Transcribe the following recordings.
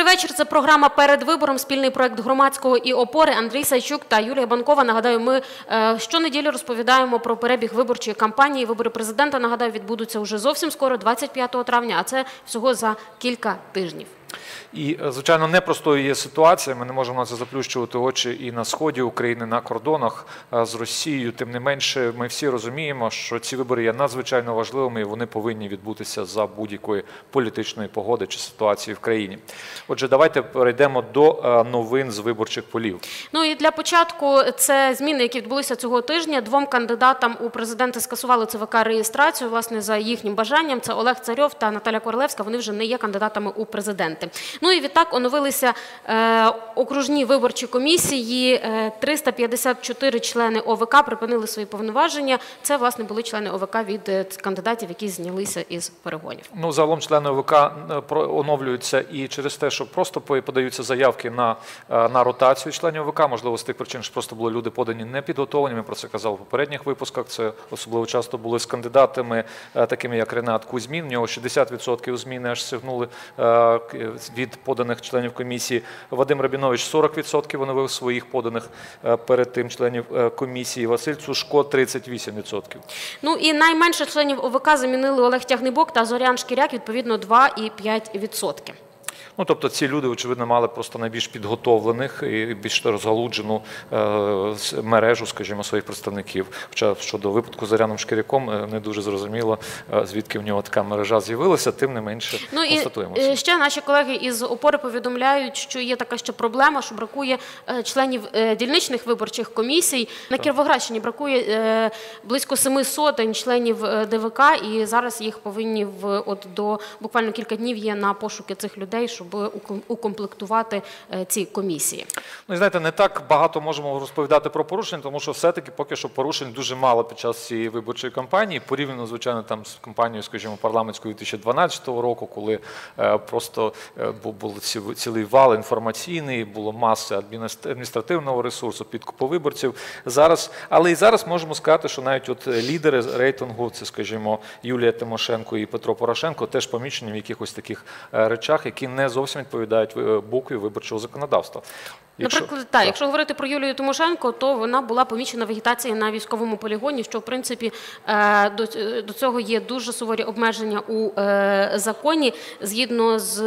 Добрий вечір. Це програма перед вибором. Спільний проект громадського і опори Андрій Сайчук та Юлія Банкова. Нагадаю, ми е, щонеділі розповідаємо про перебіг виборчої кампанії. Вибори президента нагадаю відбудуться вже зовсім скоро, 25 травня. А це всього за кілька тижнів. І, е, звичайно, непростою є ситуація. Ми не можемо на це заплющувати очі і на сході України, на кордонах е, з Росією. Тим не менше, ми всі розуміємо, що ці вибори є надзвичайно важливими і вони повинні відбутися за будь-якої політичної погоди чи ситуації в країні. Отже, давайте перейдемо до е, новин з виборчих полів. Ну і для початку це зміни, які відбулися цього тижня. Двом кандидатам у президенти скасували ЦВК реєстрацію. Власне за їхнім бажанням. Це Олег Царьов та Наталя Королевська. Вони вже не є кандидатами у президенти. Ну і відтак оновилися е, окружні виборчі комісії. Е, 354 члени ОВК припинили свої повноваження. Це власне були члени ОВК від е, кандидатів, які знялися із перегонів. Ну, загалом члени ОВК е, оновлюються і через те, що просто по- подаються заявки на, е, на ротацію членів ОВК, можливо, з тих причин, що просто були люди подані непідготовлені. Ми про це казали в попередніх випусках. Це особливо часто були з кандидатами, е, такими як Ренат Кузьмін. В нього 60% зміни аж сягнули е, від поданих членів комісії. Вадим Рабінович 40% оновив своїх поданих е, перед тим членів е, комісії. Василь Цушко 38%. Ну і найменше членів ОВК замінили Олег Тягнибок та Зорян Шкіряк, відповідно 2,5%. Ну, тобто ці люди, очевидно, мали просто найбільш підготовлених і більш розгалуджену е, мережу, скажімо, своїх представників. Хоча щодо випадку з Заряном Шкіряком е, не дуже зрозуміло, е, звідки в нього така мережа з'явилася, тим не менше Ну і констатуємо. е, ще наші колеги із опори повідомляють, що є така ще проблема, що бракує членів дільничних виборчих комісій. На Кіровоградщині бракує близько семи сотень членів ДВК, і зараз їх повинні в от до буквально кілька днів є на пошуки цих людей, щоб уком- укомплектувати е, ці комісії. Ну, і знаєте, не так багато можемо розповідати про порушення, тому що все-таки поки що порушень дуже мало під час цієї виборчої кампанії, порівняно, звичайно, там з кампанією, скажімо, парламентською 2012 року, коли е, просто е, був цілий вал інформаційний, було маса адміністр- адміністративного ресурсу, підкупу виборців. Зараз, але і зараз можемо сказати, що навіть от лідери рейтингу, це, скажімо, Юлія Тимошенко і Петро Порошенко, теж помічені в якихось таких речах, які не зовсім відповідають е, букві виборчого законодавства. Якщо- Наприклад, так, якщо говорити про Юлію Тимошенко, то вона була помічена вегетації на військовому полігоні, що в принципі е, до, до цього є дуже суворі обмеження у е, законі. Згідно з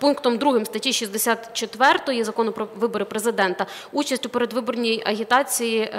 пунктом 2 статті 64 закону про вибори президента, участь у передвиборній агітації.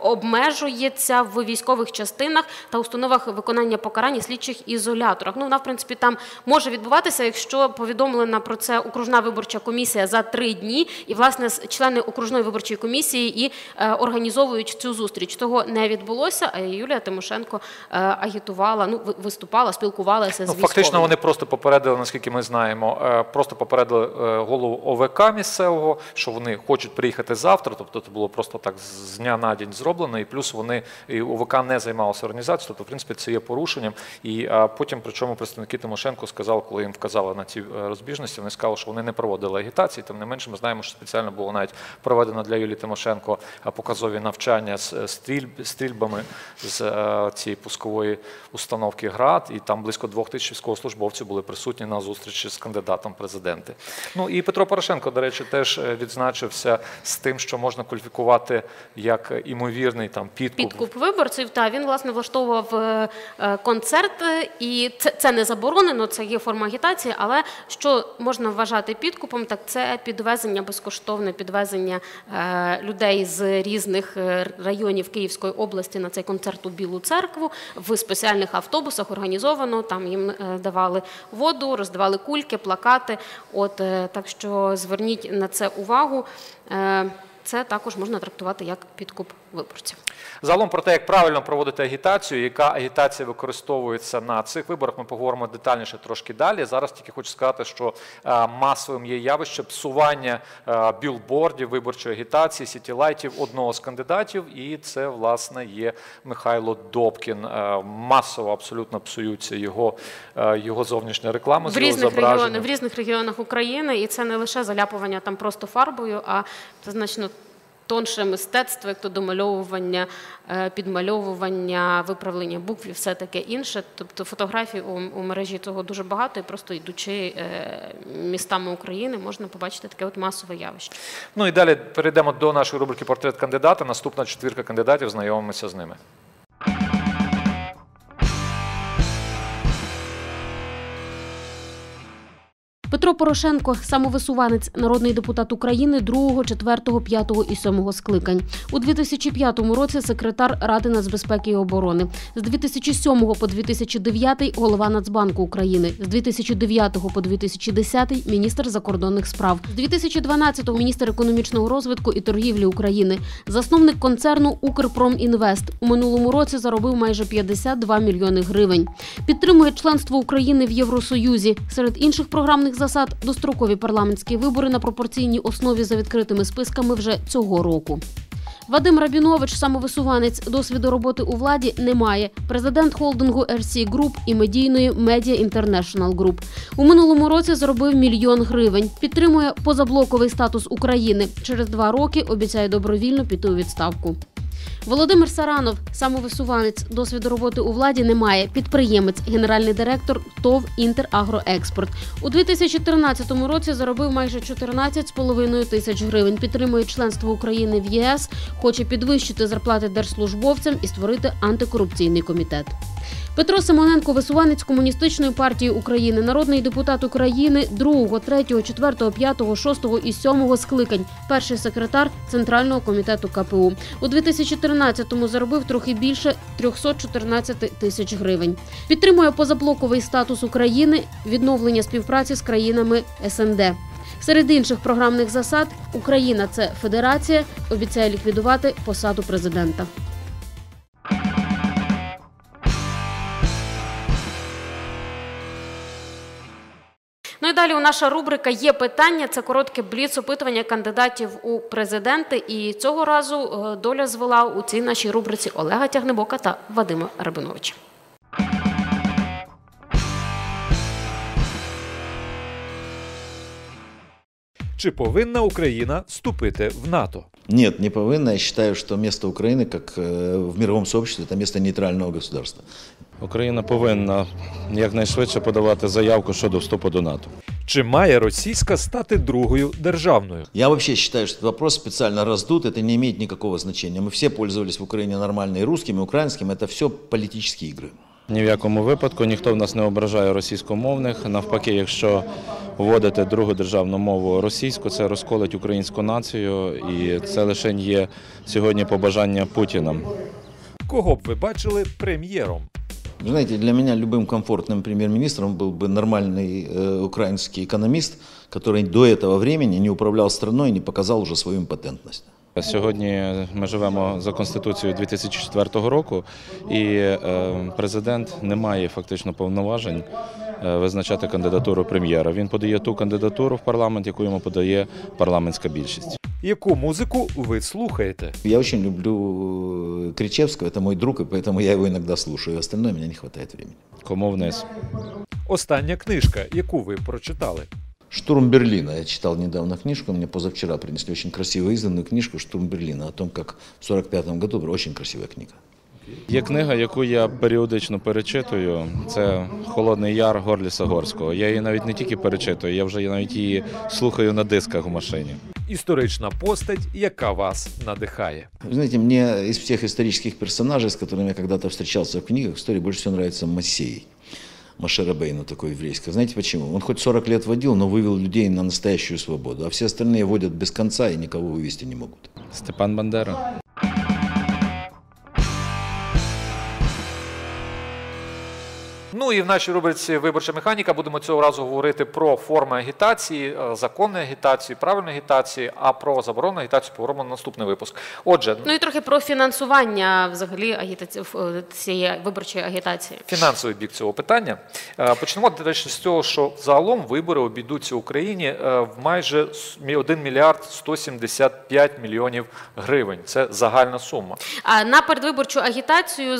Обмежується в військових частинах та установах виконання покарань і слідчих ізоляторах. Ну, вона, в принципі, там може відбуватися, якщо повідомлена про це окружна виборча комісія за три дні, і власне члени окружної виборчої комісії і е, організовують цю зустріч. Того не відбулося. А Юлія Тимошенко е, агітувала, ну виступала, спілкувалася з Ну, військовими. фактично вони просто попередили, наскільки ми знаємо, е, просто попередили е, голову ОВК місцевого, що вони хочуть приїхати завтра. Тобто це було просто так з дня на день зроблено. І плюс вони і ОВК не займалося організацією. Тобто, в принципі, це є порушенням. І а, потім, причому представники Тимошенко сказали, коли їм вказали на ці е, розбіжності, вони сказали, що вони не проводили агітації. Тим не менше, ми знаємо, що спеціально було навіть проведено для Юлії Тимошенко показові навчання з е, стрільб, стрільбами з е, цієї пускової установки ГРАД, і там близько двох тисяч військовослужбовців були присутні на зустрічі з кандидатом президенти. Ну і Петро Порошенко, до речі, теж відзначився з тим, що можна кваліфікувати як е, імовірний там підкуп. Підкуп виборців, та він власне влаштовував е, е, концерт, е, і це, це не заборонено, це є форма агітації. Але що можна вважати підкупом, так це підвезення безкоштовне підвезення людей з різних районів Київської області на цей концерт у Білу церкву в спеціальних автобусах організовано. Там їм давали воду, роздавали кульки, плакати. От так що зверніть на це увагу. Це також можна трактувати як підкуп виборців. Загалом про те, як правильно проводити агітацію, яка агітація використовується на цих виборах, ми поговоримо детальніше трошки далі. Зараз тільки хочу сказати, що е, масовим є явище псування е, білбордів виборчої агітації, сітілайтів одного з кандидатів, і це власне є Михайло Добкін. Е, Масово абсолютно псуються його, його зовнішня реклама з в різних регіонах, в різних регіонах України, і це не лише заляпування там просто фарбою, а це значно тонше мистецтво, як то домальовування, е, підмальовування, виправлення букв і все таке інше. Тобто фотографій у, у мережі цього дуже багато, і просто йдучи е, містами України, можна побачити таке от масове явище. Ну і далі перейдемо до нашої рубрики Портрет кандидата. Наступна четвірка кандидатів, знайомимося з ними. Петро Порошенко, самовисуванець, народний депутат України 2, 4, 5 і 7 скликань. У 2005 році секретар Ради нацбезпеки і оборони. З 2007 по 2009 голова Нацбанку України. З 2009 по 2010 міністр закордонних справ. З 2012 міністр економічного розвитку і торгівлі України. Засновник концерну Укрпромінвест. У минулому році заробив майже 52 мільйони гривень. Підтримує членство України в Євросоюзі. Серед інших програмних засад дострокові парламентські вибори на пропорційній основі за відкритими списками вже цього року. Вадим Рабінович, самовисуванець, досвіду роботи у владі немає. Президент холдингу RC Group і медійної Media International Group. У минулому році заробив мільйон гривень. Підтримує позаблоковий статус України. Через два роки обіцяє добровільно піти у відставку. Володимир Саранов, самовисуванець, досвіду роботи у владі немає. Підприємець, генеральний директор ТОВ «Інтерагроекспорт». У 2013 році заробив майже 14,5 тисяч гривень. Підтримує членство України в ЄС, хоче підвищити зарплати держслужбовцям і створити антикорупційний комітет. Петро Симоненко, висуванець комуністичної партії України, народний депутат України 2, 3, 4, 5, 6 і 7 скликань, перший секретар Центрального комітету КПУ. У 2013-му заробив трохи більше 314 тисяч гривень. Підтримує позаблоковий статус України, відновлення співпраці з країнами СНД. Серед інших програмних засад Україна це федерація, обіцяє ліквідувати посаду президента. Далі у наша рубрика є питання. Це коротке бліц опитування кандидатів у президенти. І цього разу е, доля звела у цій нашій рубриці Олега Тягнебока та Вадима Рабиновича. Чи повинна Україна вступити в НАТО? Нет, не повинна. Я считаю, что место Украины, как э, в мировом сообществе, это место нейтрального государства. Україна повинна якнайшвидше подавати заявку щодо вступу до НАТО. Чи має російська стати другою державною? Я вообще считаю, что этот вопрос специально раздут, это не имеет никакого значения. Мы все пользовались в Украине нормально и русским, и украинским, это все политические игры. Ні в якому випадку ніхто в нас не ображає російськомовних. Навпаки, якщо вводити другу державну мову російську, це розколить українську націю, і це лише є сьогодні побажання Путіна. Кого б ви бачили прем'єром? Вы знаете, для меня любым комфортным премьер-министром был бы нормальный э, украинский экономист, который до этого времени не управлял страной и не показал уже свою импотентность. Сьогодні ми живемо за конституцією 2004 року, і е, президент не має фактично повноважень е, визначати кандидатуру прем'єра. Він подає ту кандидатуру в парламент, яку йому подає парламентська більшість. Яку музику ви слухаєте? Я очень люблю э, Кричевского, это мой друг, и поэтому я его иногда слушаю. Остальное мне не хватает времени. Кому вниз? Остання книжка, яку ви прочитали? «Штурм Берлина». Я читал недавно книжку, мне позавчера принесли очень красиво изданную книжку «Штурм Берлина» о том, как в 1945 году была очень красивая книга. Є книга, яку я періодично перечитую. Це Холодний Яр Горліса Горського. Я її навіть не тільки перечитую, я вже навіть її слухаю на дисках в машині. Історична постать, яка вас надихає. Вы знаете, мне из всех исторических персонажей, с которыми я когда-то встречался в книгах, истории больше всего нравится Массей. Маше Рабейну такой еврейский. Знаете почему? Он хоть 40 лет водил, но вывел людей на настоящую свободу, а все остальные водят без конца и никого вывести не могут. Степан Бандера. Ну і в нашій рубриці Виборча механіка будемо цього разу говорити про форми агітації, е, законної агітації, правильної агітації, а про заборонну агітацію поговоримо на наступний випуск. Отже, Ну і трохи про фінансування взагалі агітації е, цієї виборчої агітації. фінансовий бік цього питання. Е, Почнемо речі, з того, що загалом вибори обійдуться Україні е, в майже 1 мільярд 175 мільйонів гривень. Це загальна сума. А на передвиборчу агітацію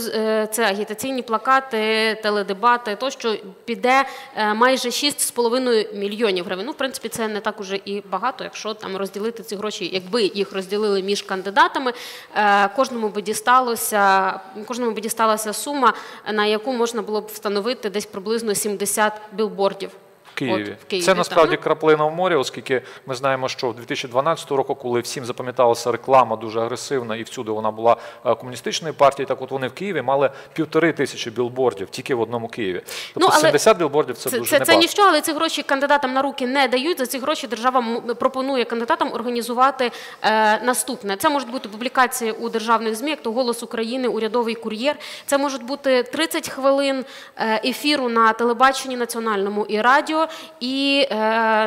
це агітаційні плакати, теледебати, організувати то, що піде е, майже 6,5 мільйонів гривень. Ну, в принципі, це не так уже і багато, якщо там розділити ці гроші, якби їх розділили між кандидатами, е, кожному би дісталося, кожному би дісталася сума, на яку можна було б встановити десь приблизно 70 білбордів. Києві. От, в Києві Це насправді ну. краплина в морі, оскільки ми знаємо, що в 2012 року, коли всім запам'яталася реклама дуже агресивна, і всюди вона була е, комуністичної партії, так от вони в Києві мали півтори тисячі білбордів тільки в одному Києві. Тобто Ну, але 70 білбордів це, Це, дуже це, це ніщо, але ці гроші кандидатам на руки не дають. За ці гроші держава пропонує кандидатам організувати е, наступне. Це можуть бути публікації у державних ЗМІ, як то Голос України, урядовий кур'єр. Це можуть бути 30 хвилин е, ефіру на телебаченні національному і радіо. І е,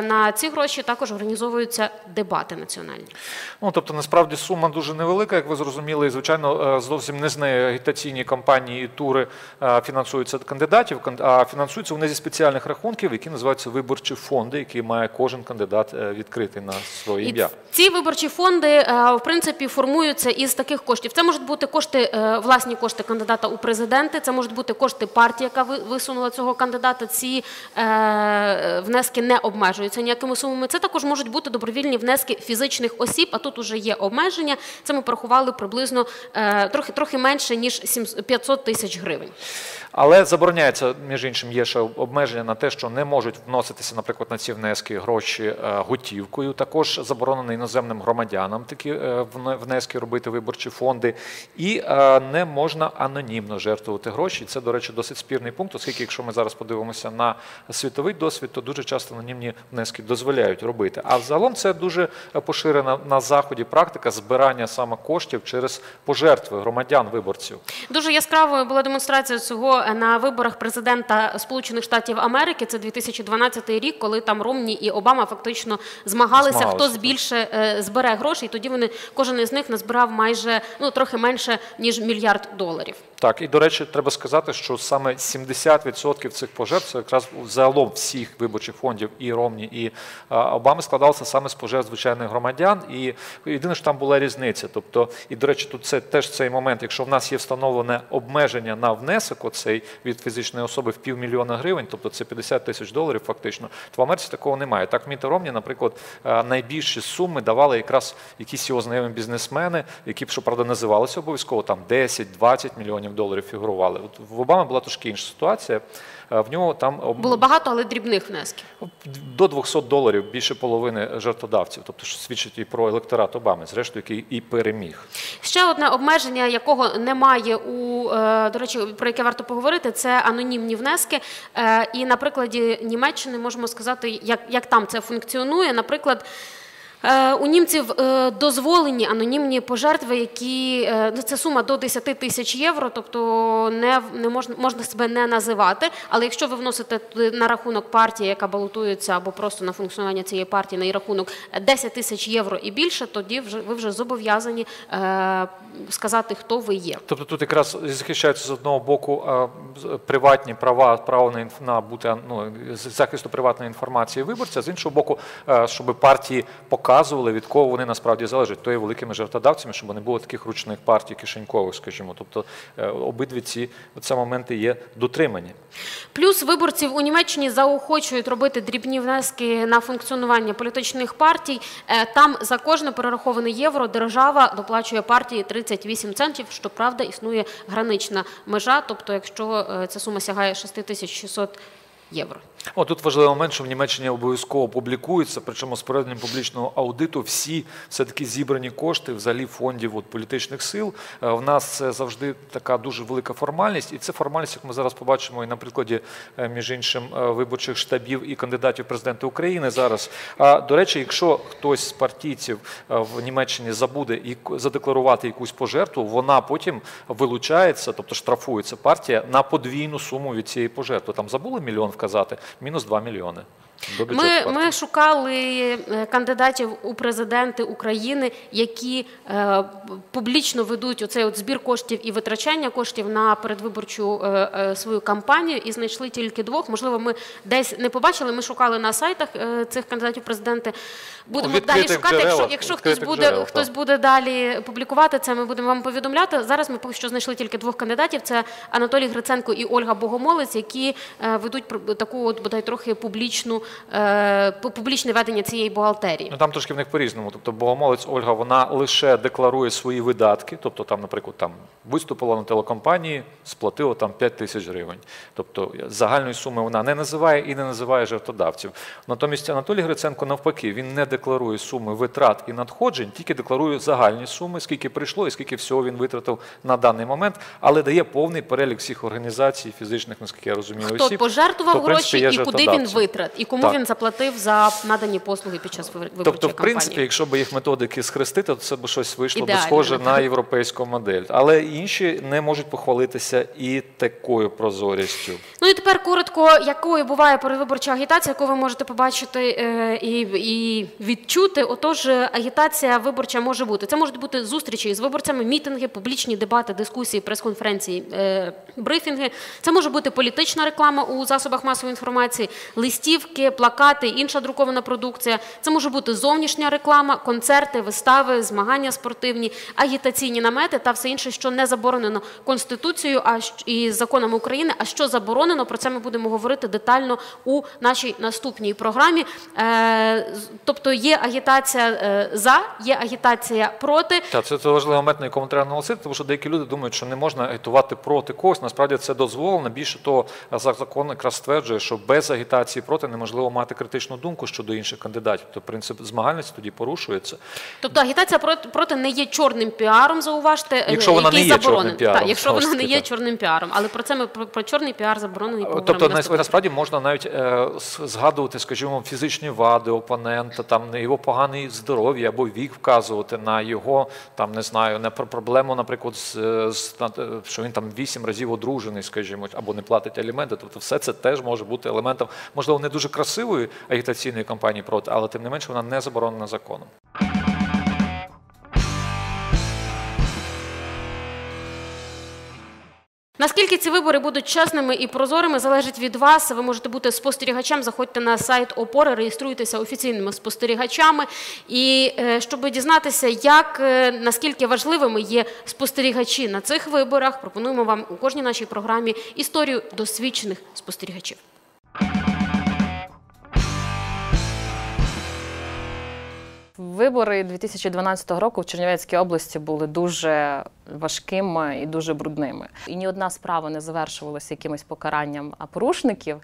на ці гроші також організовуються дебати національні. Ну, тобто, насправді сума дуже невелика, як ви зрозуміли, і звичайно, е, зовсім не з неї агітаційні кампанії і тури е, фінансуються кандидатів, кан- а фінансуються вони зі спеціальних рахунків, які називаються виборчі фонди, які має кожен кандидат е, відкрити на своє ім'я. ці виборчі фонди в принципі формуються із таких коштів. Це можуть бути кошти, власні кошти кандидата у президенти, це можуть бути кошти партії, яка ви- висунула цього кандидата. Ці внески не обмежуються ніякими сумами. Це також можуть бути добровільні внески фізичних осіб. А тут уже є обмеження. Це ми порахували приблизно е, трохи трохи менше ніж 700 500 тисяч гривень. Але забороняється, між іншим, є ще обмеження на те, що не можуть вноситися, наприклад, на ці внески гроші е, готівкою. Також заборонено іноземним громадянам такі е, внески робити виборчі фонди. І е, не можна анонімно жертвувати гроші. Це, до речі, досить спірний пункт, оскільки, якщо ми зараз подивимося на світовий досвід, то дуже часто анонімні внески дозволяють робити. А взагалом це дуже поширена на заході практика збирання саме коштів через пожертви громадян виборців. Дуже яскравою була демонстрація цього на виборах президента Сполучених Штатів Америки. Це 2012 рік, коли там Ромні і Обама фактично змагалися, Змагалися, хто збільше е, збере грошей. Тоді вони кожен із них назбирав майже ну трохи менше ніж мільярд доларів. Так, і до речі, треба сказати, що саме 70% цих пожертв це якраз загалом всіх виборчих фондів і Ромні, і Обами складалося саме з пожертв звичайних громадян. І єдине, що там була різниця. Тобто, і до речі, тут це теж цей момент. Якщо в нас є встановлене обмеження на внесок, оцей від фізичної особи в півмільйона гривень, тобто це 50 тисяч доларів, фактично, то в Америці такого немає. Так, Міт Ромні, наприклад, найбільші суми давали якраз якісь його знайомі бізнесмени, які б, щоправда, називалися обов'язково там 10-20 мільйонів доларів фігурували. От в Обами була трошки інша ситуація. Е, В нього там Було багато, але дрібних внесків. до 200 доларів більше половини жертводавців, тобто що свідчить і про електорат Обами, зрештою, який і переміг. Ще одне обмеження, якого немає у е, до речі, про яке варто поговорити, це анонімні внески. Е, І на прикладі Німеччини можемо сказати, як, як там це функціонує. Наприклад. Е, У німців е, дозволені анонімні пожертви, які е, ну, це сума до 10 тисяч євро, тобто не, не можна, можна себе не називати. Але якщо ви вносите на рахунок партії, яка балотується, або просто на функціонування цієї партії на її рахунок е, 10 тисяч євро і більше, тоді вже ви вже зобов'язані сказати, хто ви є. Тобто тут якраз захищаються з одного боку приватні права, право на на бути ну, захисту приватної інформації виборця, з іншого боку, щоб партії показували, від кого вони насправді залежать, то є великими жертводавцями, щоб не було таких ручних партій кишенькових, скажімо. Тобто е, обидві ці це моменти є дотримані. Плюс виборців у Німеччині заохочують робити дрібні внески на функціонування політичних партій. Е, Там за кожне перераховане євро держава доплачує партії 38 центів. Щоправда, існує гранична межа. Тобто, якщо е, ця сума сягає 6600 євро. О, тут важливий момент, що в Німеччині обов'язково публікуються, причому з проведенням публічного аудиту всі все-таки зібрані кошти взагалі фондів от, політичних сил. Е, В нас це завжди така дуже велика формальність, і це формальність, як ми зараз побачимо і на прикладі, е, між іншим, е, виборчих штабів і кандидатів в президенти України зараз. А до речі, якщо хтось з партійців в Німеччині забуде і задекларувати якусь пожертву, вона потім вилучається, тобто штрафується партія на подвійну суму від цієї пожертви. Там забули мільйон вказати, мінус 2 мільйони. Ми, ми шукали е, кандидатів у президенти України, які е, публічно ведуть оцей от збір коштів і витрачання коштів на передвиборчу е, е, свою кампанію, і знайшли тільки двох. Можливо, ми десь не побачили. Ми шукали на сайтах е, цих кандидатів президенти. Будемо далі шукати. Якщо, якщо хтось буде джерелах, хтось буде далі публікувати це, ми будемо вам повідомляти. Зараз ми поки що знайшли тільки двох кандидатів: це Анатолій Гриценко і Ольга Богомолець, які е, ведуть таку от бодай трохи публічну пу- публічне ведення цієї бухгалтерії. Ну там трошки в них по-різному. Тобто богомолець Ольга вона лише декларує свої видатки. Тобто, там, наприклад, там виступила на телекомпанії, сплатила там 5 тисяч гривень. Тобто загальної суми вона не називає і не називає жертводавців. Натомість Анатолій Гриценко навпаки, він не декларує суми витрат і надходжень, тільки декларує загальні суми, скільки прийшло і скільки всього він витратив на даний момент, але дає повний перелік всіх організацій, фізичних, наскільки я розумію, Хто осіб. пожертвував хто, принципі, гроші і куди він витрат, і кому Так. він заплатив за надані послуги під час виборчої Тобто, в кампанії. принципі, якщо б їх методики схрестити, то це б щось вийшло б Ідеально, схоже на європейську модель. Але інші не можуть похвалитися і такою прозорістю. Ну і тепер коротко, якою буває передвиборча агітація, яку ви можете побачити е, і, і відчути. Отож, агітація виборча може бути. Це можуть бути зустрічі з виборцями, мітинги, публічні дебати, дискусії, прес-конференції, е, брифінги. Це може бути політична реклама у засобах масової інформації, листівки, плакати, інша друкована продукція. Це може бути зовнішня реклама, концерти, вистави, змагання спортивні, агітаційні намети та все інше, що не заборонено конституцією, а і законами України. А що заборонено, про це ми будемо говорити детально у нашій наступній програмі. Е, тобто є агітація е, за, є агітація проти. Та це, важливий момент, на якому треба наголосити, тому що деякі люди думають, що не можна агітувати проти когось. Насправді це дозволено. Більше того, закон якраз стверджує, що без агітації проти неможливо мати критичну думку щодо інших кандидатів. Тобто принцип змагальності тоді порушується. Тобто агітація проти, проти не є чорним піаром, зауважте, е, Якщо вона не який є чорним піаром, Так, якщо вона не є так. чорним піаром, але про це ми про, про чорний піар заборонений. Тобто нас- наступного. насправді можна навіть е, згадувати, скажімо, фізичні вади опонента, там його погане здоров'я або вік вказувати на його там не знаю, на пр- проблему, наприклад, з, з е, що він там вісім разів одружений, скажімо, або не платить аліменти. Тобто, все це теж може бути елементом, можливо, не дуже красивої агітаційної кампанії проти, але тим не менше вона не заборонена законом. Наскільки ці вибори будуть чесними і прозорими, залежить від вас. Ви можете бути спостерігачем. Заходьте на сайт опори, реєструйтеся офіційними спостерігачами. І е, щоб дізнатися, як е, наскільки важливими є спостерігачі на цих виборах, пропонуємо вам у кожній нашій програмі історію досвідчених спостерігачів. Вибори 2012 року в Чернівецькій області були дуже важкими і дуже брудними. І ні одна справа не завершувалася якимось покаранням порушників.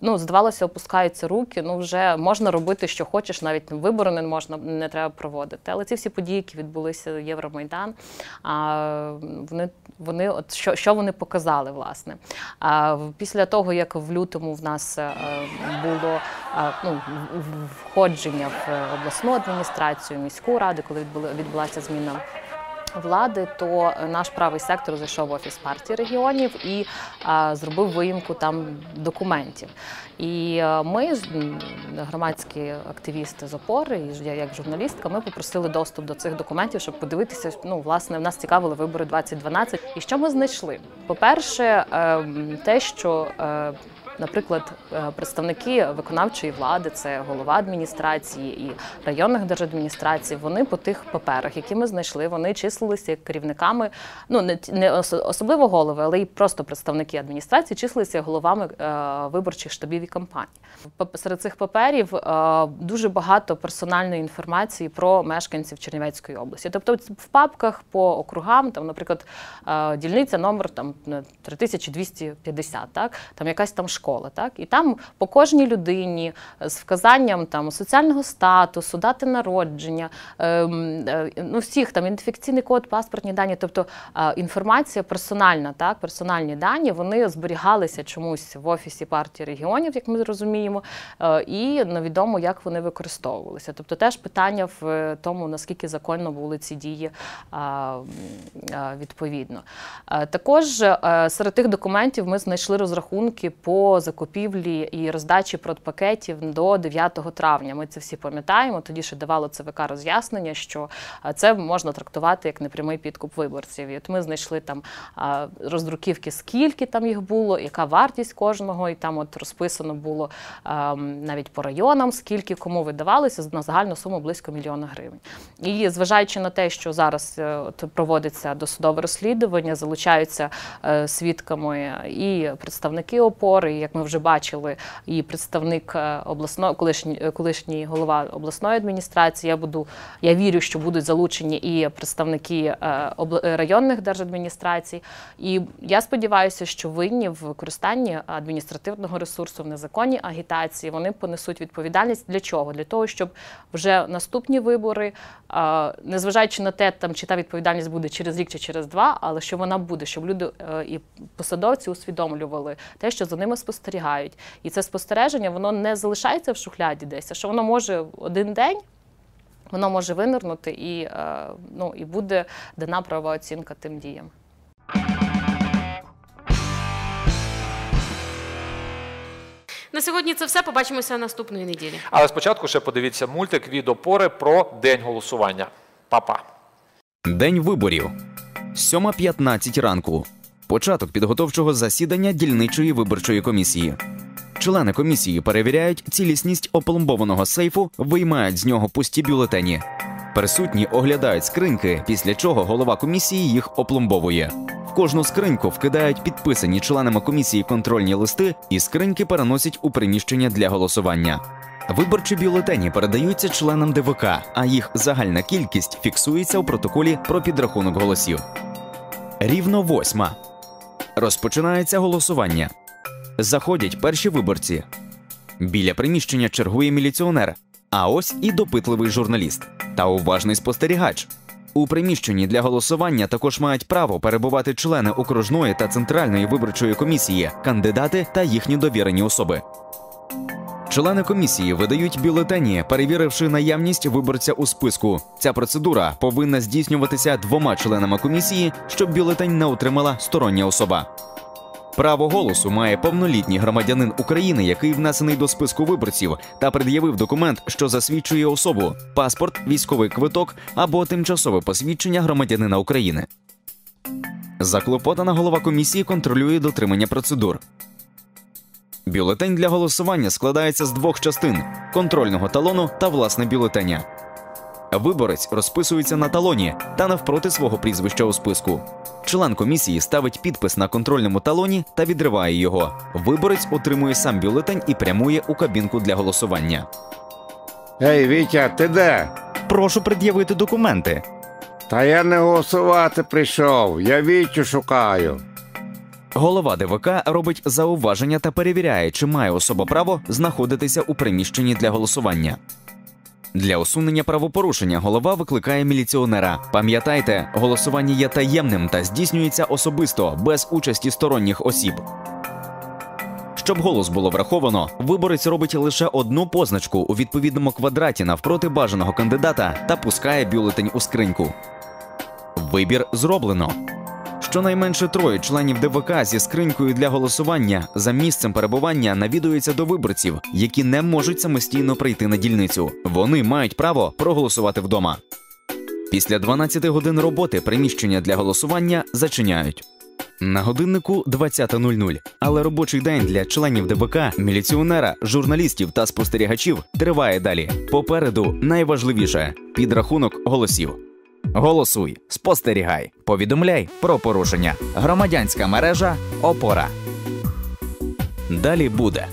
Ну, здавалося, опускаються руки. Ну, вже можна робити, що хочеш, навіть вибори не можна не треба проводити. Але ці всі події, які відбулися Євромайдан, а, вони, вони от що, що вони показали, власне. А, після того, як в лютому в нас е, було ну, входження в е, обласну адміністрацію, міську раду, коли відбула- відбулася зміна. Влади, то наш правий сектор зайшов в офіс партії регіонів і а, зробив виїмку там документів. І е, ми, громадські активісти з опори, і я як журналістка, ми попросили доступ до цих документів, щоб подивитися. Ну, власне, нас цікавили вибори 2012. І що ми знайшли? По-перше, е, те, що е, Наприклад, е, представники виконавчої влади, це голова адміністрації і районних держадміністрацій, вони по тих паперах, які ми знайшли, вони числилися як керівниками, ну не, не особливо голови, але й просто представники адміністрації, числилися головами е, виборчих штабів і кампаній. Серед цих паперів е, дуже багато персональної інформації про мешканців Чернівецької області. Тобто в папках по округам, там, наприклад, дільниця номер там 3250, так там якась там школа, так і там по кожній людині з вказанням там соціального статусу, дати народження, ем, е, ну всіх там ідентифікаційний код, паспортні дані, тобто е, інформація персональна, так персональні дані, вони зберігалися чомусь в офісі партії регіонів, як ми розуміємо, е, і невідомо, як вони використовувалися. Тобто теж питання в е, тому, наскільки законно були ці дії відповідно. Е, Також е, серед тих документів ми знайшли розрахунки по закупівлі і роздачі продпакетів до 9 травня. Ми це всі пам'ятаємо. Тоді ще давало ЦВК роз'яснення, що це можна трактувати як непрямий підкуп виборців. І от ми знайшли там роздруківки, скільки там їх було, яка вартість кожного, і там от розписано було навіть по районам, скільки кому видавалося на загальну суму близько мільйона гривень. І зважаючи на те, що зараз е, от, проводиться досудове розслідування, залучаються е, свідками і представники опори, і, як ми вже бачили, і представник е, обласної колишній, е, колишній голова обласної адміністрації. Я буду я вірю, що будуть залучені і представники е, районних держадміністрацій. І я сподіваюся, що винні в використанні адміністративного ресурсу в незаконній агітації вони понесуть відповідальність для чого? Для того, щоб вже наступні вибори, незважаючи на те, там чи та відповідальність буде через рік чи через два, але що вона буде, щоб люди і посадовці усвідомлювали те, що за ними спостерігають. І це спостереження воно не залишається в шухляді десь, а що воно може один день. Воно може винирнути і, е, ну, і буде дана правова оцінка тим діям. На сьогодні це все. Побачимося наступної неділі. Але спочатку ще подивіться мультик від опори про день голосування. Па-па. День виборів. 7.15 ранку. Початок підготовчого засідання дільничої виборчої комісії. Члени комісії перевіряють цілісність опломбованого сейфу, виймають з нього пусті бюлетені. Присутні оглядають скриньки, після чого голова комісії їх опломбовує. В кожну скриньку вкидають підписані членами комісії контрольні листи, і скриньки переносять у приміщення для голосування. Виборчі бюлетені передаються членам ДВК, а їх загальна кількість фіксується у протоколі про підрахунок голосів. Рівно восьма. Розпочинається голосування. Заходять перші виборці. Біля приміщення чергує міліціонер, а ось і допитливий журналіст та уважний спостерігач. У приміщенні для голосування також мають право перебувати члени окружної та центральної виборчої комісії, кандидати та їхні довірені особи. Члени комісії видають бюлетені, перевіривши наявність виборця у списку. Ця процедура повинна здійснюватися двома членами комісії, щоб бюлетень не отримала стороння особа. Право голосу має повнолітній громадянин України, який внесений до списку виборців та пред'явив документ, що засвідчує особу, паспорт, військовий квиток або тимчасове посвідчення громадянина України. Заклопотана голова комісії контролює дотримання процедур. Бюлетень для голосування складається з двох частин: контрольного талону та власне бюлетеня. Виборець розписується на талоні та навпроти свого прізвища у списку. Член комісії ставить підпис на контрольному талоні та відриває його. Виборець отримує сам бюлетень і прямує у кабінку для голосування. Ей, Вітя, ти де? Прошу пред'явити документи. Та я не голосувати прийшов. Я Вітю шукаю. Голова ДВК робить зауваження та перевіряє, чи має особа право знаходитися у приміщенні для голосування. Для усунення правопорушення голова викликає міліціонера. Пам'ятайте, голосування є таємним та здійснюється особисто без участі сторонніх осіб. Щоб голос було враховано, виборець робить лише одну позначку у відповідному квадраті навпроти бажаного кандидата та пускає бюлетень у скриньку. Вибір зроблено. Щонайменше троє членів ДВК зі скринькою для голосування за місцем перебування навідуються до виборців, які не можуть самостійно прийти на дільницю. Вони мають право проголосувати вдома. Після 12 годин роботи приміщення для голосування зачиняють. На годиннику 20.00, але робочий день для членів ДВК, міліціонера, журналістів та спостерігачів триває далі. Попереду найважливіше підрахунок голосів. Голосуй, спостерігай, повідомляй про порушення. Громадянська мережа Опора. Далі буде.